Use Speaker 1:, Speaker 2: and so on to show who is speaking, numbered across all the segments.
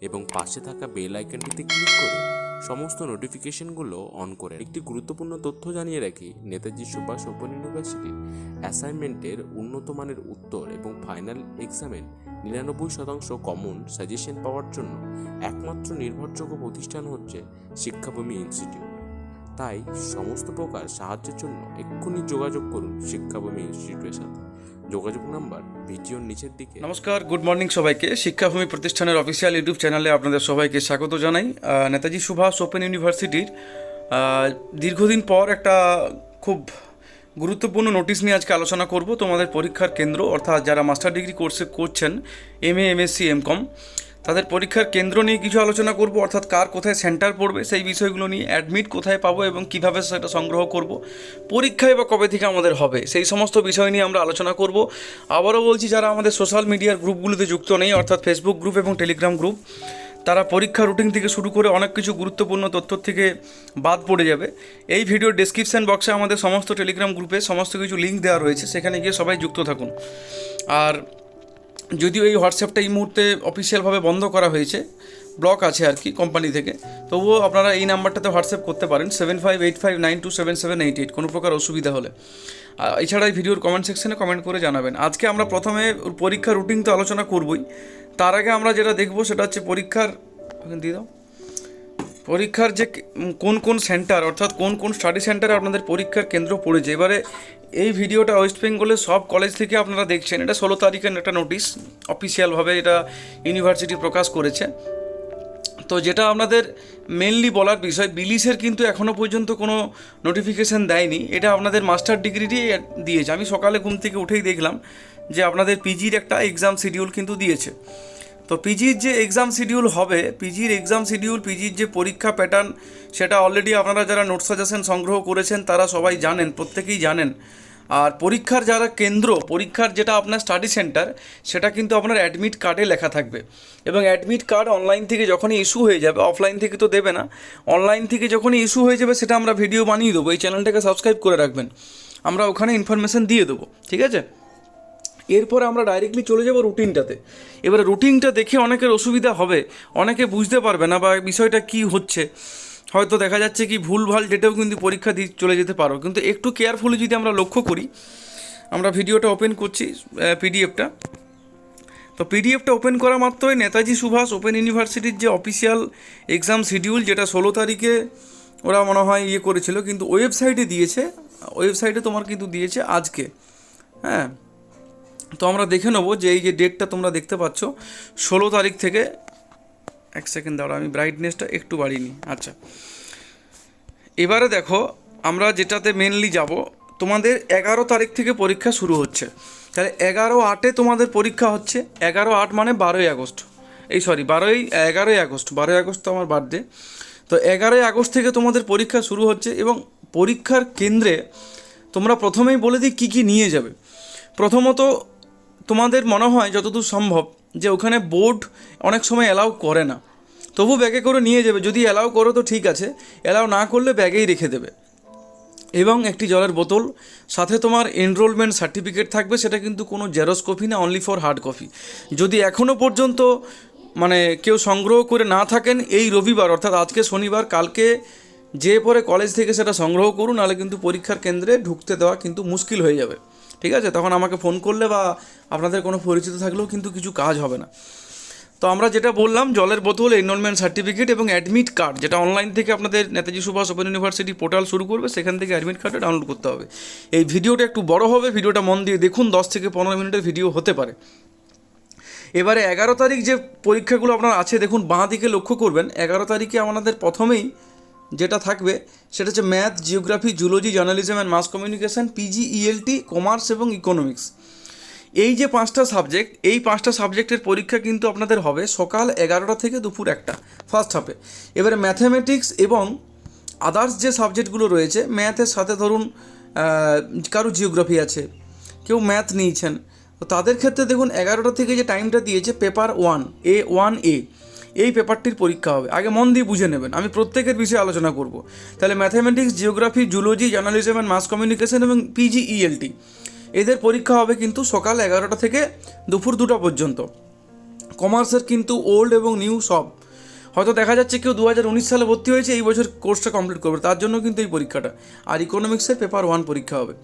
Speaker 1: এবং পাশে থাকা বেল আইকনটিতে ক্লিক করে সমস্ত নোটিফিকেশনগুলো অন করে একটি গুরুত্বপূর্ণ তথ্য জানিয়ে রাখি, নেতাজি সুভাষ ওপেন অ্যাসাইনমেন্টের উন্নত মানের উত্তর এবং ফাইনাল এক্সামের নিরানব্বই শতাংশ কমন সাজেশন পাওয়ার জন্য একমাত্র নির্ভরযোগ্য প্রতিষ্ঠান হচ্ছে শিক্ষাভূমি ইনস্টিটিউট তাই সমস্ত প্রকার সাহায্যের জন্য এক্ষুনি যোগাযোগ করুন শিক্ষাভূমি ইনস্টিটিউটের সাথে যোগাযোগ নাম্বার ভিডিওর নিচের দিকে।
Speaker 2: নমস্কার গুড মর্নিং সবাইকে। শিক্ষাভূমি প্রতিষ্ঠানের অফিসিয়াল ইউটিউব চ্যানেলে আপনাদের সবাইকে স্বাগত জানাই। নেতাজি সুভাষ ওপেন ইউনিভার্সিটির দীর্ঘদিন পর একটা খুব গুরুত্বপূর্ণ নোটিশ নিয়ে আজকে আলোচনা করব। তোমাদের পরীক্ষার কেন্দ্র, অর্থাৎ যারা মাস্টার ডিগ্রি কোর্সে করছেন এম এ এমএসসি এমকম তাদের পরীক্ষার কেন্দ্র নিয়ে কিছু আলোচনা করব, অর্থাৎ কার কোথায় সেন্টার পড়বে, সেই বিষয়গুলো নিয়ে অ্যাডমিট কোথায় পাবো এবং কীভাবে সেটা সংগ্রহ করব, পরীক্ষায় বা কবে থেকে আমাদের হবে, সেই সমস্ত বিষয় নিয়ে আমরা আলোচনা করব। আবারও বলছি, যারা আমাদের সোশ্যাল মিডিয়ার গ্রুপগুলোতে যুক্ত নেই, অর্থাৎ ফেসবুক গ্রুপ এবং টেলিগ্রাম গ্রুপ তারা পরীক্ষা রুটিন থেকে শুরু করে অনেক কিছু গুরুত্বপূর্ণ তথ্য থেকে বাদ পড়ে যাবে। এই ভিডিওর ডেসক্রিপশন বক্সে আমাদের সমস্ত টেলিগ্রাম গ্রুপে সমস্ত কিছু লিঙ্ক দেওয়া রয়েছে, সেখানে গিয়ে সবাই যুক্ত থাকুন। আর যদিও এই হোয়াটসঅ্যাপটা এই মুহূর্তে অফিসিয়ালভাবে বন্ধ করা হয়েছে, ব্লক আছে আর কি কোম্পানি থেকে। তবুও আপনারা এই নাম্বারটাতে হোয়াটসঅ্যাপ করতে পারেন seven five eight five nine two seven seven eight eight কোনো প্রকার অসুবিধা হলে। এছাড়া এই ভিডিওর কমেন্ট সেকশনে কমেন্ট করে জানাবেন। আজকে আমরা প্রথমে পরীক্ষার রুটিন তো আলোচনা করবই। তার আগে আমরা যেটা দেখব সেটা হচ্ছে পরীক্ষার দিয়ে দাও। পরীক্ষার যে কোন কোন সেন্টার, অর্থাৎ কোন কোন স্টাডি সেন্টারে আপনাদের পরীক্ষার কেন্দ্র পড়েছে, এবারে এই ভিডিওটা ওয়েস্ট বেঙ্গলের সব কলেজ থেকে আপনারা দেখছেন। এটা ষোলো তারিখের একটা নোটিশ অফিসিয়ালভাবে এটা ইউনিভার্সিটি প্রকাশ করেছে। তো যেটা আপনাদের মেনলি বলার বিষয় বিলিসের কিন্তু এখনও পর্যন্ত কোনো নোটিফিকেশান দেয়নি। এটা আপনাদের মাস্টার ডিগ্রিরই দিয়েছে। আমি সকালে ঘুম থেকে উঠেই দেখলাম যে আপনাদের পিজির একটা এক্সাম শিডিউল কিন্তু দিয়েছে। তো পিজির যে এক্সাম শিডিউল হবে পিজির এক্সাম শিডিউল পিজির যে পরীক্ষা প্যাটার্ন সেটা অলরেডি আপনারা যারা নোট সাজেশন সংগ্রহ করেছেন, তারা সবাই জানেন, প্রত্যেকেই জানেন। আর পরীক্ষার যারা কেন্দ্র, পরীক্ষার যেটা আপনার স্টাডি সেন্টার সেটা কিন্তু আপনার অ্যাডমিট কার্ডে লেখা থাকবে। এবং অ্যাডমিট কার্ড অনলাইন থেকে যখনই ইস্যু হয়ে যাবে অফলাইন থেকে তো দেবে না অনলাইন থেকে যখনই ইস্যু হয়ে যাবে, সেটা আমরা ভিডিও বানিয়ে দেবো। এই চ্যানেলটাকে সাবস্ক্রাইব করে রাখবেন। আমরা ওখানে ইনফরমেশান দিয়ে দেবো, ঠিক আছে? এরপরে আমরা ডাইরেক্টলি চলে যাব রুটিনটাতে এবারে রুটিনটা দেখে অনেকের অসুবিধা হবে। অনেকে বুঝতে পারবে না বা বিষয়টা কি হচ্ছে। হয়তো দেখা যাচ্ছে কি ভুলভাল ডেটেও কিন্তু পরীক্ষা দিয়ে চলে যেতে পারো। কিন্তু একটু কেয়ারফুলি যদি আমরা লক্ষ্য করি, আমরা ভিডিওটা ওপেন করছি পিডিএফটা তো পিডিএফটা ওপেন করা মাত্রই নেতাজি সুভাষ ওপেন ইউনিভার্সিটির যে অফিসিয়াল এক্সাম শিডিউল যেটা ষোলো তারিখে ওরা মনে হয় ইয়ে করেছিল, কিন্তু ওয়েবসাইটে দিয়েছে। ওয়েবসাইটে তোমার কিন্তু দিয়েছে আজকে। হ্যাঁ। তো আমরা দেখে নেব যে এই যে ডেটটা তোমরা দেখতে পাচ্ছ, ষোলো তারিখ থেকে, এক সেকেন্ড দাঁড়া আমি ব্রাইটনেসটা একটু বাড়িয়ে নিই। আচ্ছা। এবারে দেখো, আমরা যেটাতে মেনলি যাব, তোমাদের এগারো তারিখ থেকে পরীক্ষা শুরু হচ্ছে। তাহলে এগারো আটে তোমাদের পরীক্ষা হচ্ছে, এগারো আট মানে বারোই আগস্ট। এই সরি বারোই, এগারোই আগস্ট, বারোই আগস্ট তো আমার বার্থডে তো এগারোই আগস্ট থেকে তোমাদের পরীক্ষা শুরু হচ্ছে এবং পরীক্ষার কেন্দ্রে তোমরা প্রথমেই বলে দিই কী কী নিয়ে যাবে। প্রথমত তোমাদের মনে হয় যতদূর সম্ভব যে ওখানে বোর্ড অনেক সময় অ্যালাউ করে না। তবু ব্যাগে করে নিয়ে যাবে। যদি অ্যালাউ করো তো ঠিক আছে। অ্যালাউ না করলে ব্যাগেই রেখে দেবে। এবং একটি জলের বোতল, সাথে তোমার এনরোলমেন্ট সার্টিফিকেট থাকবে। সেটা কিন্তু কোনো জেরক্স কপি না অনলি ফর হার্ড কপি যদি এখনও পর্যন্ত মানে কেউ সংগ্রহ করে না থাকেন, এই রবিবার, অর্থাৎ আজকে শনিবার, কালকে যে পরে কলেজ থেকে সেটা সংগ্রহ করুন, নাহলে কিন্তু পরীক্ষার কেন্দ্রে ঢুকতে দেওয়া কিন্তু মুশকিল হয়ে যাবে। ঠিক আছে? তখন আমাকে ফোন করলে বা আপনাদের কোনো পরিচিত থাকলেও কিন্তু কিছু কাজ হবে না। তো আমরা যেটা বললাম, জলের বোতল এনরোলমেন্ট সার্টিফিকেট এবং অ্যাডমিট কার্ড যেটা অনলাইন থেকে আপনাদের Netaji Subhash open university portal শুরু করবে, সেখান থেকে অ্যাডমিট কার্ডটা ডাউনলোড করতে হবে। এই ভিডিওটা একটু বড় হবে, ভিডিওটা মন দিয়ে দেখুন, দশ থেকে পনেরো মিনিটের ভিডিও হতে পারে। এবারে এগারো তারিখ যে পরীক্ষাগুলো আপনার আছে, দেখুন বাঁ দিকে লক্ষ্য করবেন, এগারো তারিখে আমাদের প্রথমেই যেটা থাকবে, সেটা হচ্ছে math, geography, zoology, journalism and mass communication PG ELT commerce এবং ইকোনমিক্স এই যে পাঁচটা সাবজেক্ট এই পাঁচটা সাবজেক্টের পরীক্ষা কিন্তু আপনাদের হবে সকাল এগারোটা থেকে দুপুর একটা ফার্স্ট হাফে এবারে ম্যাথামেটিক্স এবং আদার্স যে সাবজেক্টগুলো রয়েছে ম্যাথের সাথে ধরুন কারও জিওগ্রাফি আছে, কেউ ম্যাথ নিয়েছেন তাদের ক্ষেত্রে দেখুন এগারোটা থেকে যে টাইমটা দিয়েছে paper one A one A এই পেপারটির পরীক্ষা হবে। আগে মন দিয়ে বুঝে নেবেন। আমি প্রত্যেকের বিষয়ে আলোচনা করব। তাহলে mathematics, geography, zoology, journalism and mass communication এবং পিজি ইএলটি এদের পরীক্ষা হবে কিন্তু সকাল এগারোটা থেকে দুপুর দুটো পর্যন্ত। কমার্সের কিন্তু ওল্ড এবং নিউ সব। হয়তো দেখা যাচ্ছে কেউ দু হাজার উনিশ সালে ভর্তি হয়েছে, এই বছর কোর্সটা কমপ্লিট করবে। তার জন্য কিন্তু এই পরীক্ষাটা। আর ইকোনমিক্সের পেপার ওয়ান পরীক্ষা হবে।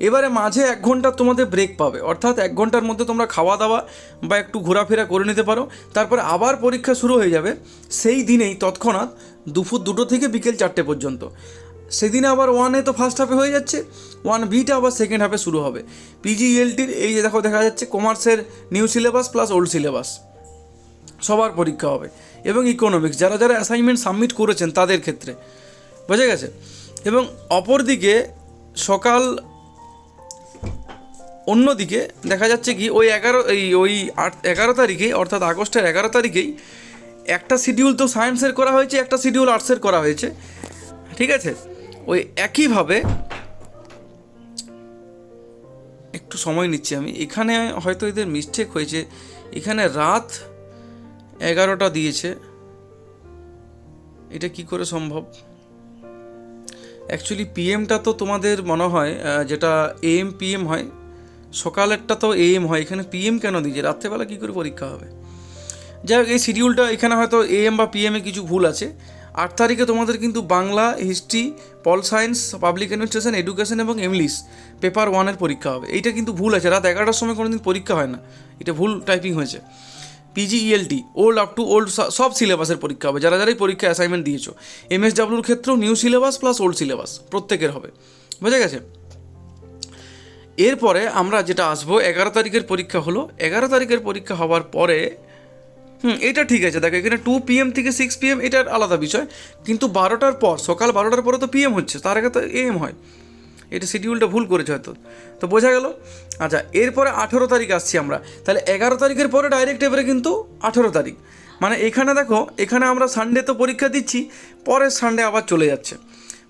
Speaker 2: এবারে মাঝে এক ঘণ্টা তোমাদের ব্রেক পাবে। অর্থাৎ এক ঘণ্টার মধ্যে তোমরা খাওয়া দাওয়া বা একটু ঘোরাফেরা করে নিতে পারো। তারপরে আবার পরীক্ষা শুরু হয়ে যাবে সেই দিনেই তৎক্ষণাৎ দুপুর দুটো থেকে বিকেল চারটে পর্যন্ত। সেদিনে আবার ওয়ানে তো ফার্স্ট হাফে হয়ে যাচ্ছে ওয়ান বিটা আবার সেকেন্ড হাফে শুরু হবে। পিজিএলটির এই যে দেখো, দেখা যাচ্ছে কমার্সের new syllabus plus old syllabus সবার পরীক্ষা হবে এবং ইকোনমিক্স যারা যারা অ্যাসাইনমেন্ট সাবমিট করেছেন তাদের ক্ষেত্রে। বোঝা গেছে? এবং অপরদিকে সকাল অন্যদিকে দেখা যাচ্ছে কি, ওই এগারো, এই ওই আট, এগারো তারিখে, অর্থাৎ আগস্টের এগারো তারিখেই একটা শিডিউল তো সায়েন্সের করা হয়েছে, একটা শিডিউল আর্টসের করা হয়েছে। ঠিক আছে? ওই একইভাবে একটু সময় নিচ্ছি আমি। এখানে হয়তো এদের মিস্টেক হয়েছে। এখানে রাত এগারোটা দিয়েছে। এটা কি করে সম্ভব? অ্যাকচুয়ালি পিএমটা তো তোমাদের মনে হয় যেটা এএম পিএম হয় সকালেরটা তো এএম হয়, এখানে পিএম কেন দিয়েছে? রাত্রেবেলা কী করে পরীক্ষা হবে? যাই হোক এই শিডিউলটা এখানে হয়তো এএম বা পিএমে কিছু ভুল আছে। আট তারিখে তোমাদের কিন্তু Bangla history pol science public administration education এবং ইংলিশ পেপার ওয়ানের পরীক্ষা হবে। এইটা কিন্তু ভুল আছে। রাত এগারোটার সময় কোনো দিন পরীক্ষা হয় না। এটা ভুল টাইপিং হয়েছে। PG ELT old up to old সব সিলেবাসের পরীক্ষা হবে। যারা যারাই পরীক্ষা অ্যাসাইনমেন্ট দিয়েছ এমএসডাব্লিউর ক্ষেত্রেও new syllabus plus old syllabus প্রত্যেকের হবে। বুঝে গেছে? এরপরে আমরা যেটা আসব, এগারো তারিখের পরীক্ষা হলো। এগারো তারিখের পরীক্ষা হওয়ার পরে, হুম, এটা ঠিক আছে। দেখো, এখানে টু পিএম থেকে সিক্স পিএম এটার আলাদা বিষয়। কিন্তু বারোটার পর, সকাল বারোটার পরে তো পিএম হচ্ছে, তার আগে তো এম হয়। এটা শিডিউলটা ভুল করেছে হয়তো। তো বোঝা গেল? আচ্ছা এরপরে আঠেরো তারিখ আসছি আমরা। তাহলে এগারো তারিখের পরে ডাইরেক্ট এবারে কিন্তু আঠেরো তারিখ। মানে এখানে দেখো, এখানে আমরা সানডে তো পরীক্ষা দিচ্ছি, পরের সানডে আবার চলে যাচ্ছে।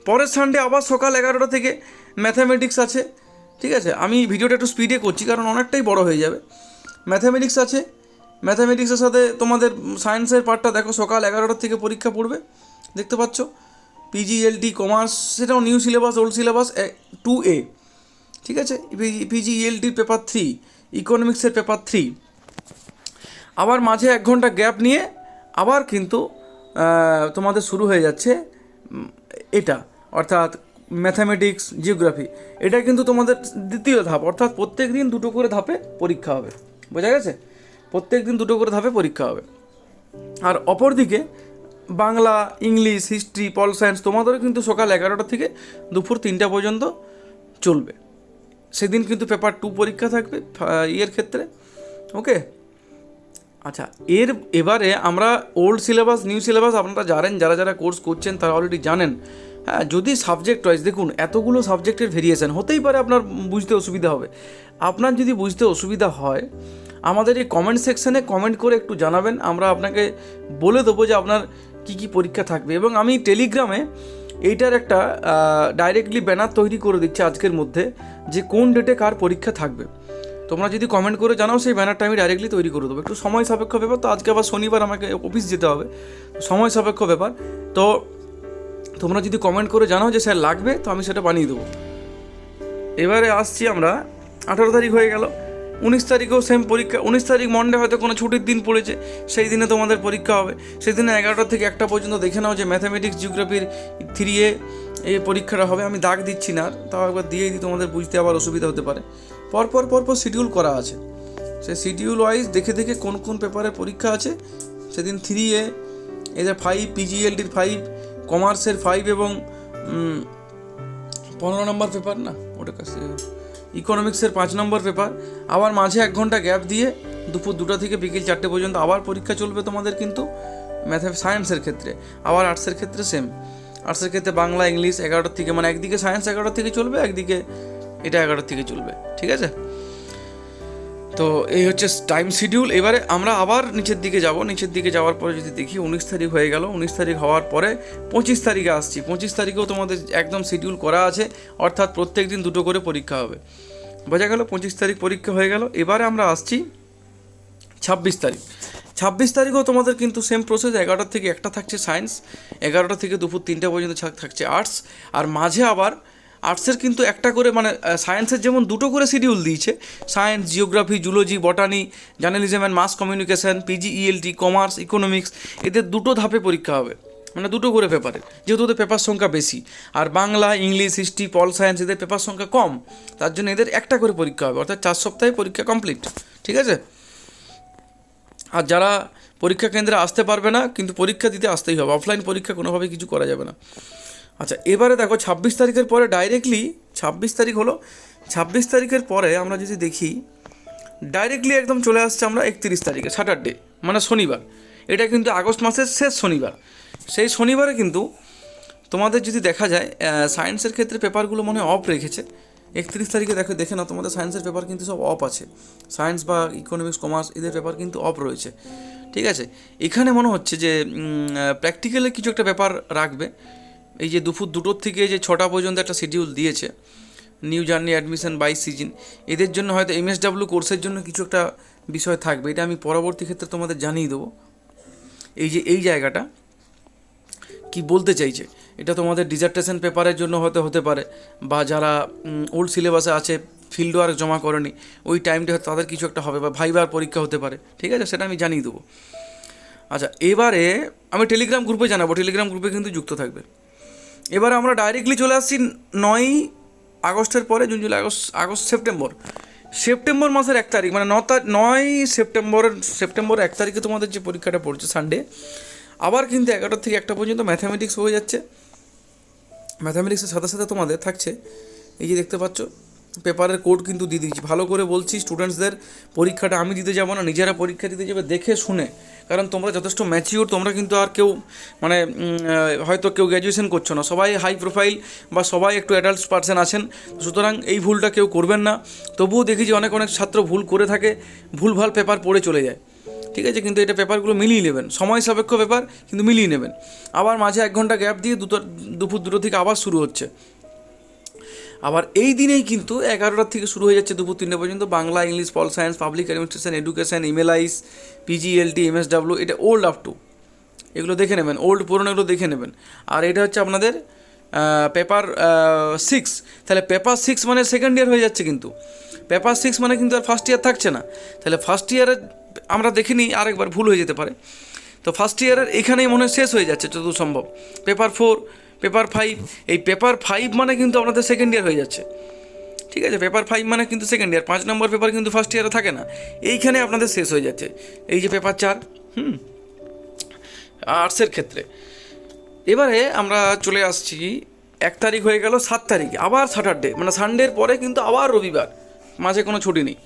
Speaker 2: পরের সানডে আবার সকাল এগারোটা থেকে ম্যাথামেটিক্স আছে। ঠিক আছে? আমি ভিডিওটা একটু স্পিডে করছি কারণ অনেকটাই বড় হয়ে যাবে। ম্যাথামেটিক্স আছে। ম্যাথামেটিক্সের সাথে তোমাদের সায়েন্সের পার্টটা দেখো, সকাল এগারোটার থেকে পরীক্ষা পড়বে। দেখতে পাচ্ছ? পিজিএলটি কমার্স সেটাও new syllabus old syllabus two A ঠিক আছে? পিজিএলটির পেপার থ্রি ইকোনমিক্সের পেপার থ্রি আবার মাঝে এক ঘণ্টা গ্যাপ নিয়ে আবার কিন্তু তোমাদের শুরু হয়ে যাচ্ছে এটা। অর্থাৎ ম্যাথামেটিক্স জিওগ্রাফি এটা কিন্তু তোমাদের দ্বিতীয় ধাপ। অর্থাৎ প্রত্যেক দিন দুটো করে ধাপে পরীক্ষা হবে। বোঝা গেছে? প্রত্যেক দিন দুটো করে ধাপে পরীক্ষা হবে। আর অপরদিকে, Bangla, English history pol science তোমাদেরও কিন্তু সকাল এগারোটা থেকে দুপুর তিনটা পর্যন্ত চলবে। সেদিন কিন্তু পেপার টু পরীক্ষা থাকবে ইয়ের ক্ষেত্রে। ওকে আচ্ছা এর এবারে আমরা ওল্ড সিলেবাস নিউ সিলেবাস আপনারা জানেন, যারা যারা কোর্স করছেন তারা অলরেডি জানেন। হ্যাঁ যদি সাবজেক্ট ওয়াইজ দেখুন, এতগুলো সাবজেক্টের ভেরিয়েশন হতেই পারে আপনার বুঝতে অসুবিধা হবে। আপনার যদি বুঝতে অসুবিধা হয়, আমাদের এই কমেন্ট সেকশানে কমেন্ট করে একটু জানাবেন, আমরা আপনাকে বলে দেবো যে আপনার কি কি পরীক্ষা থাকবে। এবং আমি টেলিগ্রামে এইটার একটা ডাইরেক্টলি ব্যানার তৈরি করে দিচ্ছি আজকের মধ্যে, যে কোন ডেটে কার পরীক্ষা থাকবে। তোমরা যদি কমেন্ট করে জানাও, সেই ব্যানারটা আমি ডাইরেক্টলি তৈরি করে দেবো। একটু সময় সাপেক্ষ ব্যাপার, তো আজকে আবার শনিবার আমাকে অফিস যেতে হবে। সময় সাপেক্ষ ব্যাপার। তো তোমরা যদি কমেন্ট করে জানাও যে স্যার লাগবে, তো আমি সেটা বানিয়ে দেবো। এবারে আসছি আমরা, আঠারো তারিখ হয়ে গেল। উনিশ তারিখেও সেম পরীক্ষা, উনিশ তারিখ মন্ডে হয়তো কোনো ছুটির দিন পড়েছে, সেই দিনে তোমাদের পরীক্ষা হবে। সেই দিনে এগারোটা থেকে একটা পর্যন্ত দেখে নাও যে ম্যাথামেটিক্স জিওগ্রাফির থ্রি এ, এই পরীক্ষাটা হবে। আমি দাগ দিচ্ছি না, তাও একবার দিয়ে দিই, তোমাদের বুঝতে আবার অসুবিধা হতে পারে। পরপর পরপর শিডিউল করা আছে। সেই শিডিউল ওয়াইজ দেখে দেখে কোন কোন পেপারে পরীক্ষা আছে। সেদিন থ্রি এ এদের ফাইভ পিজিএলটির ফাইভ কমার্সের ফাইভ এবং পনেরো নম্বর পেপার না? ওটা কাছে ইকোনমিক্সের পাঁচ নম্বর পেপার আবার মাঝে এক ঘণ্টা গ্যাপ দিয়ে দুপুর দুটো থেকে বিকেল চারটে পর্যন্ত আবার পরীক্ষা চলবে তোমাদের কিন্তু ম্যাথ সায়েন্সের ক্ষেত্রে। আবার আর্টসের ক্ষেত্রে সেম আর্টসের ক্ষেত্রে বাংলা ইংলিশ এগারোটার থেকে মানে একদিকে সায়েন্স এগারোটার থেকে চলবে, একদিকে এটা এগারোটার থেকে চলবে। ঠিক আছে? তো এই হচ্ছে টাইম শিডিউল এবারে আমরা আবার নিচের দিকে যাব। নিচের দিকে যাওয়ার পরে যদি দেখি উনিশ তারিখ হয়ে গেল। উনিশ তারিখ হওয়ার পরে পঁচিশ তারিখে আসছি। পঁচিশ তারিখেও তোমাদের একদম শিডিউল করা আছে। অর্থাৎ প্রত্যেক দিন দুটো করে পরীক্ষা হবে। বোঝা গেল, পঁচিশ তারিখ পরীক্ষা হয়ে গেল। এবারে আমরা আসছি ছাব্বিশ তারিখ। ছাব্বিশ তারিখও তোমাদের কিন্তু সেম প্রসেস এগারোটা থেকে একটা থাকছে সায়েন্স এগারোটা থেকে দুপুর তিনটা পর্যন্ত থাক- থাকছে আর্টস আর মাঝে আবার আর্টসের কিন্তু একটা করে মানে সায়েন্সের যেমন দুটো করে শিডিউল দিয়েছে। Science geography zoology botany journalism and mass communication PG ELT commerce economics এদের দুটো ধাপে পরীক্ষা হবে। মানে দুটো করে পেপারের যেহেতু ওদের পেপার সংখ্যা বেশি। আর Bangla, English history pol science এদের পেপার সংখ্যা কম, তার জন্য এদের একটা করে পরীক্ষা হবে, অর্থাৎ চার সপ্তাহে পরীক্ষা কমপ্লিট ঠিক আছে? আর যারা পরীক্ষা কেন্দ্রে আসতে পারবে না, কিন্তু পরীক্ষা দিতে আসতেই হবে অফলাইন পরীক্ষা কোনোভাবে কিছু করা যাবে না। আচ্ছা এবারে দেখো, ছাব্বিশ তারিখের পরে ডাইরেক্টলি ছাব্বিশ তারিখ হলো, ছাব্বিশ তারিখের পরে আমরা যদি দেখি ডাইরেক্টলি একদম চলে আসছে আমরা একত্রিশ তারিখে স্যাটারডে মানে শনিবার। এটা কিন্তু আগস্ট মাসের শেষ শনিবার। সেই শনিবারে কিন্তু তোমাদের যদি দেখা যায় সায়েন্সের ক্ষেত্রে পেপারগুলো মনে অফ রেখেছে। একত্রিশ তারিখে দেখো, দেখে না তোমাদের সায়েন্সের পেপার কিন্তু সব অফ আছে। সায়েন্স বা ইকোনমিক্স কমার্স এদের পেপার কিন্তু অফ রয়েছে। ঠিক আছে? এখানে মনে হচ্ছে যে প্র্যাকটিক্যালে কিছু একটা ব্যাপার রাখবে। এই যে দুপুর দুটোর থেকে যে ছটা পর্যন্ত একটা শিডিউল দিয়েছে new journey admission by season এদের জন্য হয়তো এম এমএসডাব্লিউ কোর্সের জন্য কিছু একটা বিষয় থাকবে, এটা আমি পরবর্তী ক্ষেত্রে তোমাদের জানিয়ে দেবো। এই যে, এই জায়গাটা কি বলতে চাইছে, এটা তোমাদের ডিজার্টেশন পেপারের জন্য হয়তো হতে পারে, বা যারা ওল্ড সিলেবাসে আছে ফিল্ড ওয়ার্ক জমা করেনি, ওই টাইমটা হয়তো তাদের কিছু একটা হবে, বা ভাইবার পরীক্ষা হতে পারে, ঠিক আছে? সেটা আমি জানিয়ে দেবো। আচ্ছা এবারে আমি টেলিগ্রাম গ্রুপে জানাব টেলিগ্রাম গ্রুপে কিন্তু যুক্ত থাকবে। এবার আমরা ডাইরেক্টলি চলে আসছি নয়ই আগস্টের পরে, June, July, August August, September. September মাসের এক তারিখ মানে ন নয় সেপ্টেম্বরের সেপ্টেম্বর এক তারিখে তোমাদের যে পরীক্ষাটা পড়ছে সানডে আবার কিন্তু এগারোটা থেকে একটা পর্যন্ত ম্যাথামেটিক্স হয়ে যাচ্ছে। ম্যাথামেটিক্সের সাথে সাথে তোমাদের থাকছে, এই যে দেখতে পাচ্ছ পেপারের কোড কিন্তু দিয়ে দিচ্ছি ভালো করে বলছি স্টুডেন্টসদের পরীক্ষাটা আমি দিতে যাব না, নিজেরা পরীক্ষা দিতে যাবে, দেখে শুনে। কারণ তোমরা যথেষ্ট ম্যাচিওর তোমরা কিন্তু আর কেউ মানে হয়তো কেউ গ্র্যাজুয়েশন করছ না। সবাই হাই প্রোফাইল বা সবাই একটু অ্যাডাল্ট পার্সন আছেন। সুতরাং এই ভুলটা কেউ করবেন না। তবুও দেখি যে অনেক অনেক ছাত্র ভুল করে থাকে ভুলভাল পেপার পড়ে চলে যায়। ঠিক আছে? কিন্তু এটা পেপারগুলো মিলিয়ে নেবেন। সময় সাপেক্ষ পেপার কিন্তু মিলিয়ে নেবেন। আবার মাঝে এক ঘণ্টা গ্যাপ দিয়ে দুটো, দুপুর দুটো থেকে আবার শুরু হচ্ছে। আবার এই দিনেই কিন্তু এগারোটার থেকে শুরু হয়ে যাচ্ছে দুপুর তিনটে পর্যন্ত Bangla, English, pol science, public administration, education, ইমেলাইস পিজিএলটি MSW এটা ওল্ড আপ টু এগুলো দেখে নেবেন ওল্ড পুরনো এগুলো দেখে নেবেন। আর এটা হচ্ছে আপনাদের পেপার সিক্স তাহলে পেপার সিক্স মানে সেকেন্ড ইয়ার হয়ে যাচ্ছে কিন্তু। পেপার সিক্স মানে কিন্তু আর ফার্স্ট ইয়ার থাকছে না। তাহলে ফার্স্ট ইয়ারে আমরা দেখে নিই, আরেকবার ভুল হয়ে যেতে পারে। তো ফার্স্ট ইয়ারের এখানেই মনে হয় শেষ হয়ে যাচ্ছে, যতদূর সম্ভব। পেপার ফোর পেপার ফাইভ এই পেপার ফাইভ মানে কিন্তু আপনাদের সেকেন্ড ইয়ার হয়ে যাচ্ছে। ঠিক আছে? পেপার ফাইভ মানে কিন্তু সেকেন্ড ইয়ার পাঁচ নম্বর পেপার কিন্তু ফার্স্ট ইয়ারে থাকে না। এইখানে আপনাদের শেষ হয়ে যাচ্ছে। এই যে পেপার চার, হুম আর্টসের ক্ষেত্রে। এবারে আমরা চলে আসছি, এক তারিখ হয়ে গেল সাত তারিখ, আবার স্যাটারডে মানে সানডের পরে কিন্তু আবার রবিবার, মাঝে কোনো ছুটি নেই।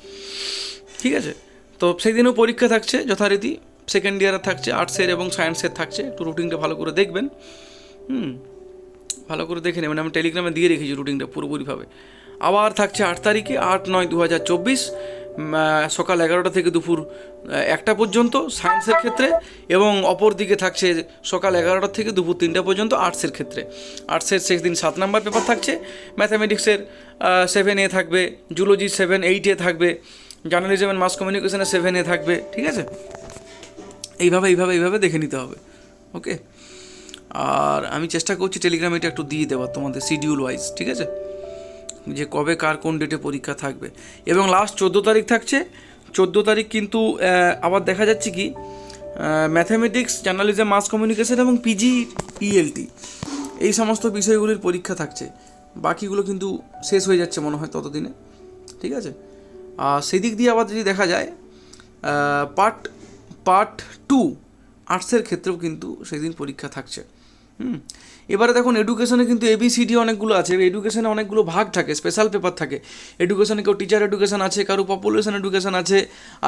Speaker 2: ঠিক আছে? তো সেই দিনও পরীক্ষা থাকছে যথারীতি সেকেন্ড ইয়ারে থাকছে আর্টসের এবং সায়েন্সের থাকছে, একটু রুটিনটা ভালো করে দেখবেন। হুম ভালো করে দেখে নেবেন আমি টেলিগ্রামে দিয়ে রেখেছি রুটিনটা পুরোপুরিভাবে। আবার থাকছে আট তারিখে আট, নয় দু হাজার চব্বিশ সকাল এগারোটা থেকে দুপুর একটা পর্যন্ত সায়েন্সের ক্ষেত্রে এবং অপর দিকে থাকছে সকাল এগারোটা থেকে দুপুর তিনটা পর্যন্ত আর্টসের ক্ষেত্রে। আর্টসের শেষ দিন সাত নাম্বার পেপার থাকছে। ম্যাথামেটিক্সের সেভেন এ থাকবে জুলজি সেভেন এইট এ থাকবে জার্নালিজম অ্যান্ড মাস কমিউনিকেশনের সেভেন এ থাকবে, ঠিক আছে? এইভাবে এইভাবে এইভাবে দেখে নিতে হবে ওকে আর আমি চেষ্টা করছি টেলিগ্রামে এটা একটু দিয়ে দেওয়ার তোমাদের শিডিউল ওয়াইজ ঠিক আছে? যে কবে কার কোন ডেটে পরীক্ষা থাকবে। এবং লাস্ট চোদ্দ তারিখ থাকছে। চোদ্দ তারিখ কিন্তু আবার দেখা যাচ্ছে কি ম্যাথামেটিক্স জার্নালিজম মাস কমিউনিকেশন এবং পিজি ইএলটি এই সমস্ত বিষয়গুলির পরীক্ষা থাকছে। বাকিগুলো কিন্তু শেষ হয়ে যাচ্ছে মনে হয় ততদিনে, ঠিক আছে? আর সেদিক দিয়ে আবার যদি দেখা যায় পার্ট পার্ট টু আর্টসের ক্ষেত্রেও কিন্তু সেদিন পরীক্ষা থাকছে। হুম। এবারে দেখুন এডুকেশনে কিন্তু এবিসিডি অনেকগুলো আছে এডুকেশনে অনেকগুলো ভাগ থাকে স্পেশাল পেপার থাকে। এডুকেশনে কেউ টিচার এডুকেশন আছে, কারও পপুলেশন এডুকেশন আছে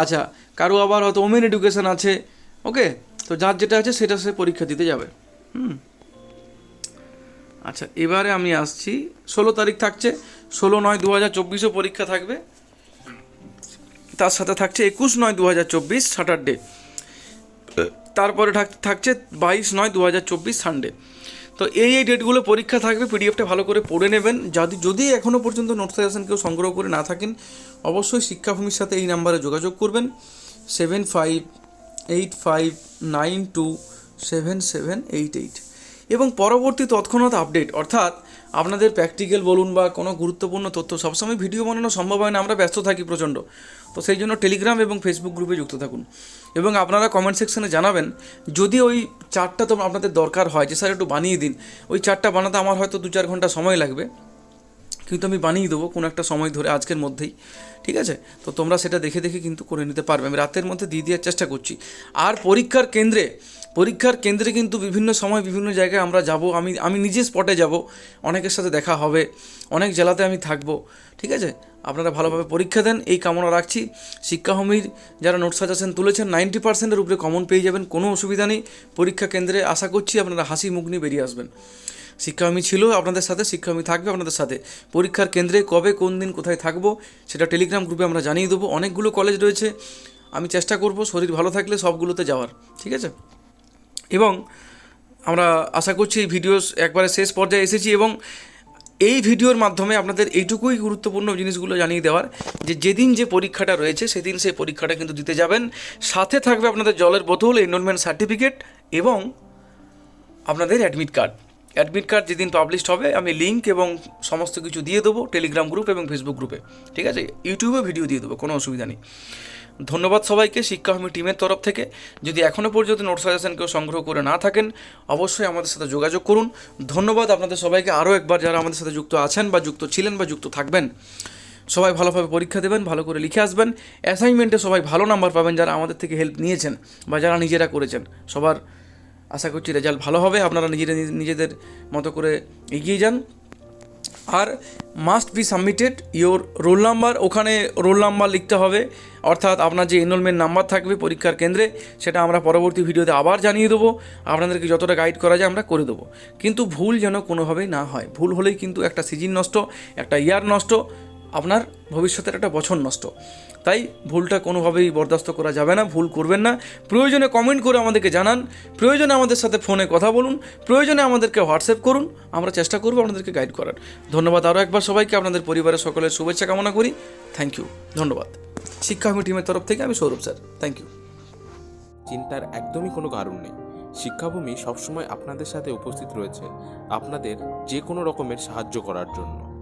Speaker 2: আচ্ছা কারও আবার হয়তো ওমেন এডুকেশন আছে ওকে তো যার যেটা আছে, সেটা সে পরীক্ষা দিতে যাবে। হুম। আচ্ছা এবারে আমি আসছি, ষোলো তারিখ থাকছে, ষোলো নয় দু হাজার চব্বিশও পরীক্ষা থাকবে। তার সাথে থাকছে একুশ নয় দু হাজার চব্বিশ স্যাটারডে তারপরে থাক- থাকছে বাইশ নয় দু হাজার চব্বিশ সানডে তো এই এই ডেটগুলো পরীক্ষা থাকবে, পিডিএফটা ভালো করে পড়ে নেবেন। যদি যদি এখনও পর্যন্ত নোট সাজেশন কেউ সংগ্রহ করে না থাকেন, অবশ্যই শিক্ষাভূমির সাথে এই নাম্বারে যোগাযোগ করবেন। Seven five eight five nine two seven seven eight eight এবং পরবর্তী তৎক্ষণাৎ আপডেট অর্থাৎ আপনাদের প্র্যাকটিক্যাল বলুন বা কোনো গুরুত্বপূর্ণ তথ্য, সবসময় ভিডিও বানানো সম্ভব হয় না, আমরা ব্যস্ত থাকি প্রচণ্ড। তো সেই জন্য টেলিগ্রাম এবং ফেসবুক গ্রুপে যুক্ত থাকুন। এবং আপনারা কমেন্ট সেকশনে জানাবেন, যদি ওই চারটা তো আপনাদের দরকার হয়, যে স্যার একটু বানিয়ে দিন, ওই চারটা বানাতে আমার হয়তো দু চার ঘণ্টা সময় লাগবে। কিন্তু আমি বানিয়ে দেবো, কোনো একটা সময় ধরে আজকের মধ্যেই। ঠিক আছে? তো তোমরা সেটা দেখে দেখে কিন্তু করে নিতে পারবে। আমি রাতের মধ্যে দিয়ে দেওয়ার চেষ্টা করছি। আর পরীক্ষার কেন্দ্রে পরীক্ষার কেন্দ্রে কিন্তু বিভিন্ন সময় বিভিন্ন জায়গায় আমরা যাব। আমি আমি নিজে স্পটে যাব। অনেকের সাথে দেখা হবে। অনেক জেলাতে আমি থাকব। ঠিক আছে? আপনারা ভালোভাবে পরীক্ষা দেন। এই কামনা রাখছি। শিক্ষাহমির যারা নোট সাজেশন তুলেছেন নাইনটি পার্সেন্টের উপরে কমন পেয়ে যাবেন। কোনো অসুবিধা নেই। পরীক্ষা কেন্দ্রে আশা করছি আপনারা হাসি মুখ নিয়ে বেরিয়ে আসবেন। শিক্ষাকর্মী ছিল, আপনাদের সাথে শিক্ষাকর্মী থাকবে আপনাদের সাথে। পরীক্ষার কেন্দ্রে কবে, কোন দিন কোথায় থাকব, সেটা টেলিগ্রাম গ্রুপে আমরা জানিয়ে দেবো। অনেকগুলো কলেজ রয়েছে, আমি চেষ্টা করব শরীর ভালো থাকলে সবগুলোতে যাওয়ার, ঠিক আছে? এবং আমরা আশা করছি এই ভিডিও একবারে শেষ পর্যায়ে এসেছি এবং এই ভিডিওর মাধ্যমে আপনাদের এইটুকুই গুরুত্বপূর্ণ জিনিসগুলো জানিয়ে দেওয়ার, যে যেদিন যে পরীক্ষাটা রয়েছে, সেদিন সেই পরীক্ষাটা কিন্তু দিতে যাবেন। সাথে থাকবে আপনাদের জলের বোতল এনরোলমেন্ট সার্টিফিকেট এবং আপনাদের অ্যাডমিট কার্ড অ্যাডমিট কার্ড যেদিন পাবলিশড হবে, আমি লিঙ্ক এবং সমস্ত কিছু দিয়ে দেবো টেলিগ্রাম গ্রুপ এবং ফেসবুক গ্রুপে ঠিক আছে? ইউটিউবে ভিডিও দিয়ে দেবো, কোনো অসুবিধা নেই। ধন্যবাদ সবাইকে শিক্ষাকর্মী টিমের তরফ থেকে। যদি এখনও পর্যন্ত নোট সাজেশন কেউ সংগ্রহ করে না থাকেন, অবশ্যই আমাদের সাথে যোগাযোগ করুন। ধন্যবাদ আপনাদের সবাইকে। আরও একবার যারা আমাদের সাথে যুক্ত আছেন বা যুক্ত ছিলেন বা যুক্ত থাকবেন, সবাই ভালোভাবে পরীক্ষা দেবেন, ভালো করে লিখে আসবেন। অ্যাসাইনমেন্টে সবাই ভালো নাম্বার পাবেন যারা আমাদের থেকে হেল্প নিয়েছেন বা যারা নিজেরা করেছেন। সবার আশা করছি রেজাল্ট ভালো হবে, আপনারা নিজেরা নিজেদের মতো করে এগিয়ে যান। আর must be submitted your roll number ওখানে রোল নাম্বার লিখতে হবে, অর্থাৎ আপনার যে এনরোলমেন্ট নাম্বার থাকবে পরীক্ষার কেন্দ্রে, সেটা আমরা পরবর্তী ভিডিওতে আবার জানিয়ে দেবো, আপনাদেরকে যতটা গাইড করা যায় আমরা করে দেবো। কিন্তু ভুল যেন কোনোভাবেই না হয়, ভুল হলেই কিন্তু একটা সিজন নষ্ট, একটা ইয়ার নষ্ট আপনার ভবিষ্যতের একটা বছর নষ্ট। তাই ভুলটা কোনোভাবেই বরদাস্ত করা যাবে না, ভুল করবেন না। প্রয়োজনে কমেন্ট করে আমাদেরকে জানান, প্রয়োজনে আমাদের সাথে ফোনে কথা বলুন, প্রয়োজনে আমাদেরকে হোয়াটসঅ্যাপ করুন, আমরা চেষ্টা করব আপনাদেরকে গাইড করার। ধন্যবাদ আরও একবার সবাইকে, আপনাদের পরিবারের সকলের শুভেচ্ছা কামনা করি। থ্যাংক ইউ ধন্যবাদ। শিক্ষাকর্মী টিমের তরফ থেকে আমি সৌরভ স্যার। থ্যাংক ইউ
Speaker 1: চিন্তার একদমই কোনো কারণ নেই। শিক্ষাভূমি সবসময় আপনাদের সাথে উপস্থিত রয়েছে, আপনাদের যে কোনো রকমের সাহায্য করার জন্য।